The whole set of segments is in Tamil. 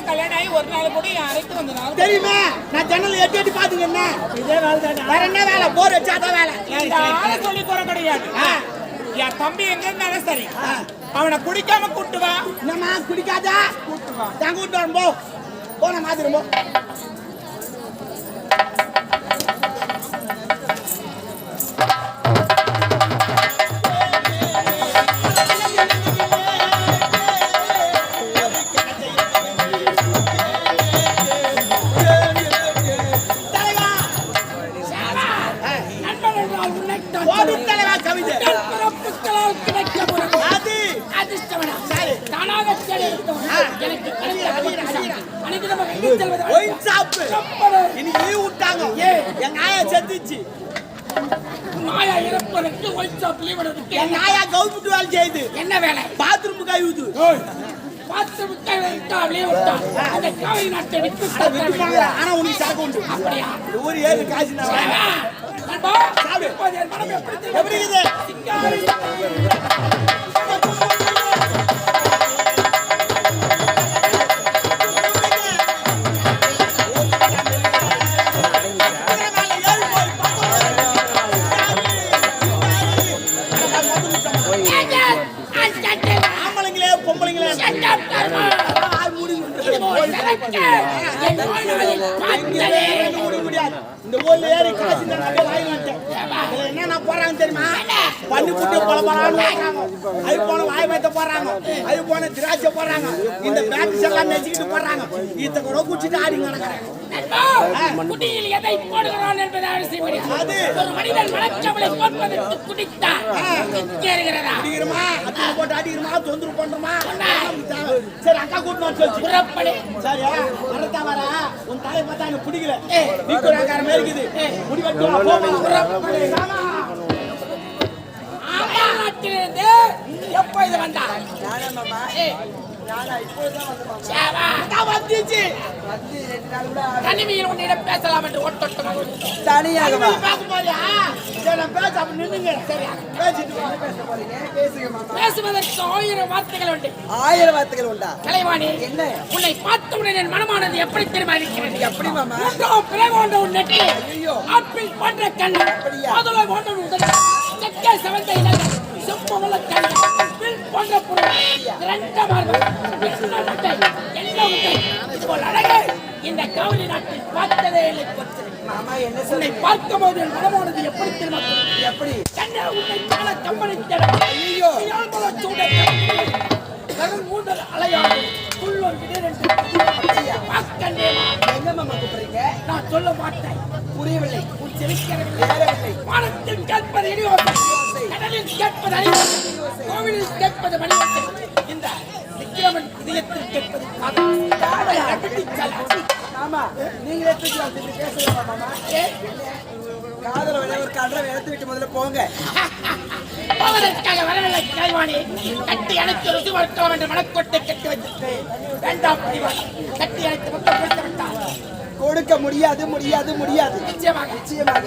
இன்னும் கல்யாணம் ஆகி ஒரு நாள் கூட என் அழைத்து வந்த நாள் தெரியுமே? நான் ஜன்னல் எட்டி எட்டி பாத்துங்க என்ன இதே வேலை தானே. வேற என்ன வேலை? போர் வச்சாதான் வேலை. இந்த ஆளை சொல்லி போற கிடையாது. என் தம்பி எங்க இருந்தாலும் சரி. அவனை குடிக்காம கூட்டு வா. என்னம்மா? குடிக்காதா? கூட்டு வா. தான் கூட்டு போன மாதிரி போ. நாயா கவுர்மெண்ட் வேலை செய்யுது என்ன வேலை? பாத்ரூம் கழுவுது பார்த்து விட்டா விட்டா லீவ் விட்டா. அந்த நாட்டை விட்டு விட்டுப்பாங்க ஆனா உனக்கு சரக்கு உண்டு. அப்படியா? ஊர் ஏழு காசு? எப்படி இருக்குது முடியாது. இந்த ஊர்ல ஏறி காசு நான் அப்படியே வாங்கி வந்துட்டேன். இதுல என்னென்ன போடுறாங்க தெரியுமா? பன்னி குட்டி பல அது போன வாய் போடுறாங்க. அது போன திராட்சை போடுறாங்க. இந்த பேக்கரிஸ் எல்லாம் நெச்சுக்கிட்டு போடுறாங்க. இத்த கூட குடிச்சிட்டு ஆடி கிடக்குறாங்க. குடியில் எதை போடுகிறான் என்பது அவசியம். ஒரு மனிதன் மனக்கவலை போக்குவதற்கு குடித்தார் இருக்கிறதா அடிக்கிறோமா? அத்தனை போட்டு அடிக்கிறோமா? தொந்தரவு பண்றோமா? சரி அக்கா கூட்டிட்டு வர சொல்லுச்சு. புறப்படு சரி, வரத்தா வர. உன் தலையை பார்த்தா எனக்கு பிடிக்கல. வீட்டுக்காரன் மாதிரி இருக்குது. முடி வெட்டுவா, போ, போ, புறப்படு. ஆமா. நாட்டிலிருந்து எப்போ இது வந்தா வந்துச்சு. தனிமையில் உன்னிடம் பேசலாம் என்று ஒட்டொட்டு தனியாகவா நீ பார்க்க போறியா? சரி, நான் பேச அப்ப நின்னுங்க. பேசிட்டு வா. பேசுவதற்கு ஆயிரம் வார்த்தைகள் உண்டு ஆயிரம் வார்த்தைகள் உண்டா கலைவாணி என்ன? உன்னை பார்த்தவுடன் என் மனமானது எப்படி தீர்மானிக்கிறது எப்படி மாமா? மூன்றாம் பிறை போன்ற உன் நெற்றி ஆப்பிள் போன்ற கண் அப்படியா? மாதுளை போன்ற உன் உதடு செக்கை செவந்த இதழ்கள் செம்பவள கண் போன்ற புருவம் இரண்ட மார்பு எண்ண முட்டை எண்ண முட்டை இந்த காவலி நாட்டில் பார்த்ததே இல்லை மாமா என்ன உன்னை சொல்லி பார்க்கும்போது என் மனமானது எப்படி தீர்மானிக்கிறது எப்படி கண்ணே உன்னை காண கம்பளித்தேன் ஐயோ யாழ்மல சூடை கடல் மூன்றல் அலையாது புல்லொரு திடீரென்று வாக்கண்டேமா எங்க மாமா கூப்பிடுறீங்க நான் சொல்ல மாட்டேன். புரியவில்லை. உன் செவிக்கிறவில்லை ஏறவில்லை வானத்தில் கேட்பது இடியோசை கடலில் கேட்பது அடியோசை கோவிலில் கேட்பது மணியோசை இந்த விக்கிரமன் இதயத்தில் கேட்பது காதல் ஆமா நீங்களே தூக்கி பேசலாமா மாமா? காதல விட ஒரு எடுத்து விட்டு முதல்ல போங்க. போவதற்காக வரவில்லை கலைவாணி. கட்டி அணைத்து ருசி மனக்கோட்டை கட்டி வைத்திருக்கிறேன். வேண்டாம் கட்டி அணைத்து மக்கள் கொடுத்து விட்டார் கொடுக்க முடியாது முடியாது முடியாது. நிச்சயமாக. நிச்சயமாக.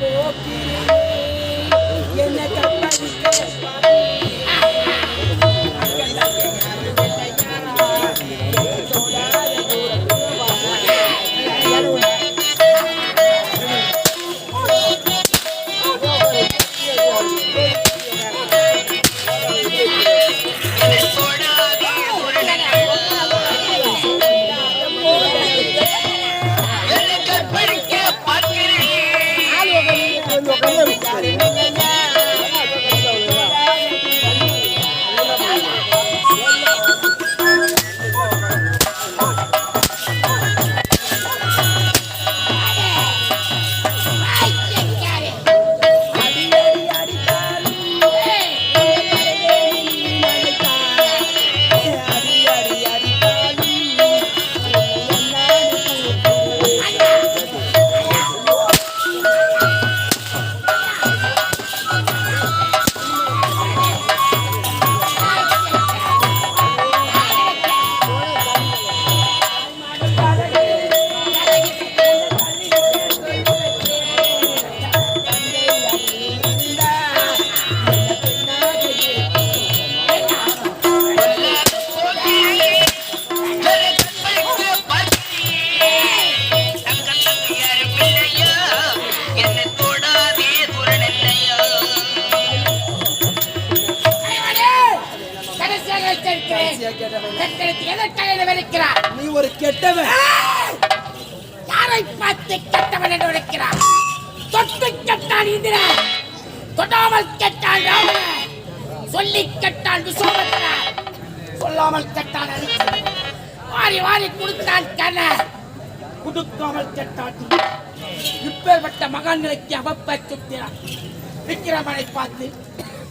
போக்கிலே என்ன பெற்றெடுத்து எதற்காக என்னை வெறுக்கிறார் நீ ஒரு கெட்டவன்! யாரை பார்த்து கெட்டவன் என்று உரைக்கிறார்? தொட்டு கெட்டான் இந்திரன். தொடாமல் கெட்டான் ராவணன். சொல்லி கெட்டான் விஸ்வாமித்திரன் சொல்லாமல் கெட்டான் வாரி வாரி கொடுத்தான் கண்ணன் கொடுக்காமல் கெட்டான் இப்பேற்பட்ட மகான்களுக்கு அவப்ப சுத்தினான். விக்கிரமனை பார்த்து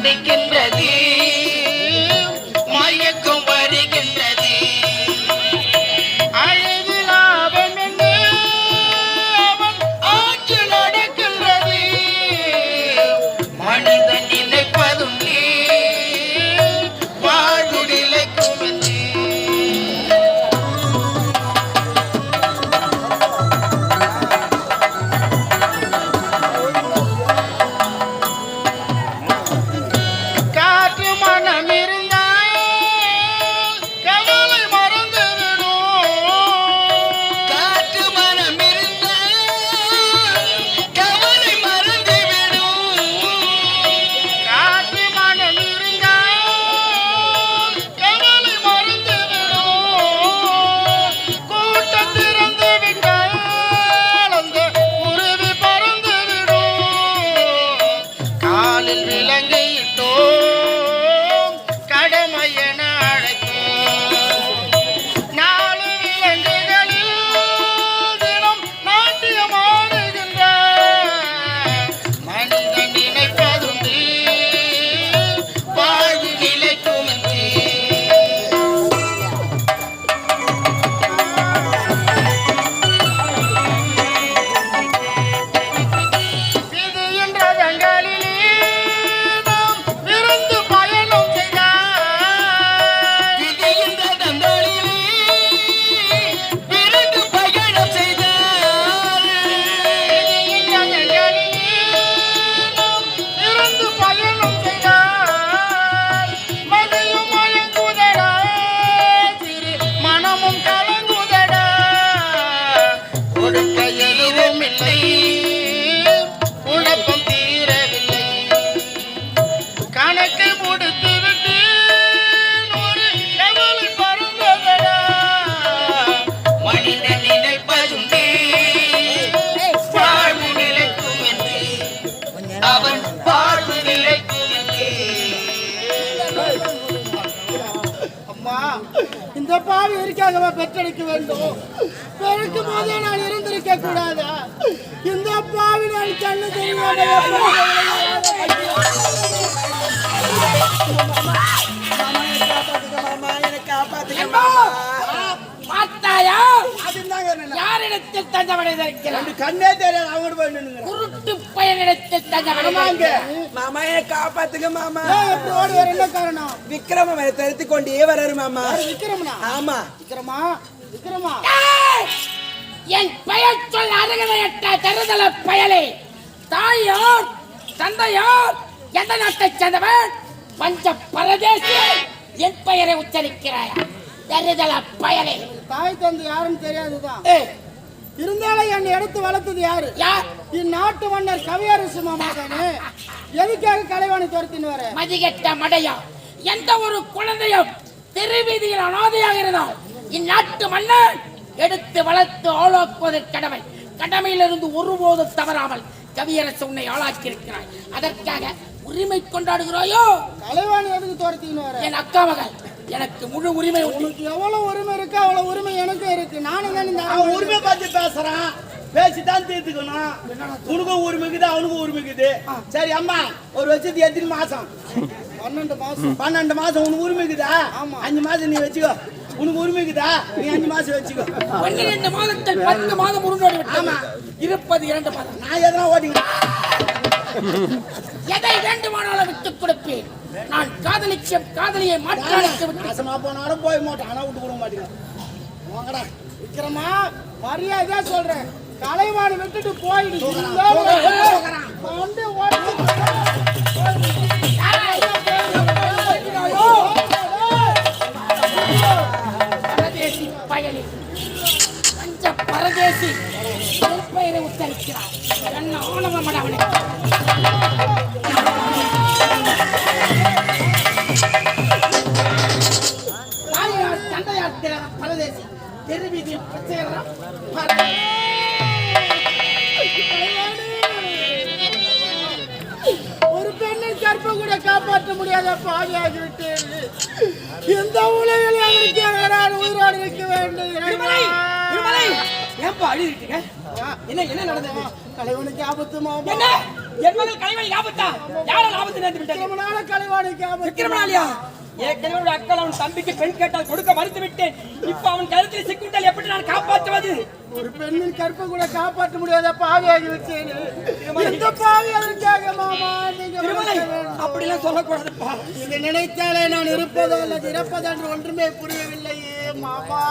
உடைக்கல்ல விளங்கு பெற்றெடுக்க வேண்டும். பிறக்கும் போதே நான் இருந்திருக்க கூடாதா? இந்த பாவி நான் கண்ணு தெரியாத பார்த்தாயா யாரிடத்தில் இருக்கிறான் ரெண்டு கண்ணே தெரியாது அவங்க போய் குருட்டு பயனிடத்தில் தஞ்சமடை மாமா என்னை காப்பாத்துங்க மாமா. ஓடி வர என்ன காரணம்? விக்ரம மேல தடுத்து கொண்டே வராரு மாமா. விக்ரமனா? ஆமா. விக்ரமா? விக்ரமா! என் பெயர் சொல் அருகதையற்ற தருதல பயலே. தாயார் தந்தையார் எந்த நாட்டைச் சேர்ந்தவன் பஞ்ச பரதேசி என் பெயரை உச்சரிக்கிறாயா. தருதல பயலே. தாய் தந்தை யாருன்னு தெரியாதுதான். இருந்தாலும் என்னை எடுத்து வளர்த்தது யாரு? யார்? இந்நாட்டு மன்னர் கவியரசு மாமா தானே எதுக்காக கலைவாணி துரத்தின்னு வர? மதிகெட்ட மடையா. எந்த ஒரு குழந்தையும் திருவீதியில் அனாதையாக இருந்தால் இந்நாட்டு மன்னன் எடுத்து வளர்த்து ஆளாக்குவது கடமை. கடமையிலிருந்து ஒருபோதும் தவறாமல் கவியரசு உன்னை ஆளாக்கி இருக்கிறாய் அதற்காக உரிமை கொண்டாடுகிறாயோ? கலைவாணி எதுக்கு துரத்தின்னு வர? என் அக்கா மகள் எனக்கு முழு உரிமை உனக்கு எவ்வளவு உரிமை இருக்கு? அவ்வளவு உரிமை எனக்கும் இருக்கு. நானும் தான் இந்த உரிமை பார்த்து பேசுறான். பேசிதான் தீர்த்துக்கணும். உனக்கும் உரிமைக்குது அவனுக்கும் உரிமைக்குது. சரி அம்மா ஒரு வருஷத்துக்கு எத்தனை மாசம்? பன்னெண்டு மாசம். பன்னெண்டு மாசம் உனக்கு உரிமைக்குதா? ஆமா. அஞ்சு மாசம் நீ வச்சுக்கோ. உனக்கு உரிமைக்குதா நீ அஞ்சு மாசம் வச்சுக்கோ. பன்னிரண்டு மாதத்தில் பத்து மாதம் உருண்டோடி விட்டது. இருப்பது இரண்டு மாதம். நான் எதனா ஓட்டிக்கிட்டேன் எதை வேண்டுமானாலும் விட்டுக் கொடுப்பேன்? நான் காதலிக்க காதலியை மாற்றாளித்து விட்டு நாசமா போனாலும் போய் மாட்டேன். ஆனா விட்டு கொடுக்க மாட்டேங்க. வாங்கடா. விக்ரமா மரியாதையா சொல்றேன் கலைவாணி விட்டுட்டு போயிடு. பஞ்ச பரதேசி. பெயரை உத்தரிக்கிறார் என்ன ஆணவம் அவனுக்கு. தந்தையார் பரதேசி. ஒரு பெண்ணை கற்ப கூட காப்பாற்ற முடியாத பாவியாகி எந்த உலகில் அவருக்கு யாரால் உயிரோடு இருக்க வேண்டும். ஏன்பா அழுதுட்டீங்க என்ன என்ன நடந்தது? கலைவனுக்கு ஆபத்து மாமா என்ன? என் மகள் கலைவழி ஆபத்தா யாரால் ஆபத்து நேர்ந்து விட்டது? கலைவாணிக்கு ஆபத்து விக்ரமனாலியா? ஏற்கனவே அக்கள் அவன் தம்பிக்கு பெண் கேட்டால் கொடுக்க மறுத்து விட்டேன். இப்ப அவன் கழுத்தில் சிக்கிவிட்டால் எப்படி நான் காப்பாற்றுவது? ஒரு பெண்ணின் கற்பை கூட காப்பாற்ற முடியாத பாவியாகி விட்டேன். இந்த பாவி அதற்காக மாமா. அப்படிலாம் சொல்லக்கூடாதுப்பா. இதை நினைத்தாலே நான் இருப்பதோ அல்லது இறப்பதோ என்று ஒன்றுமே புரியவில்லையே மாமா.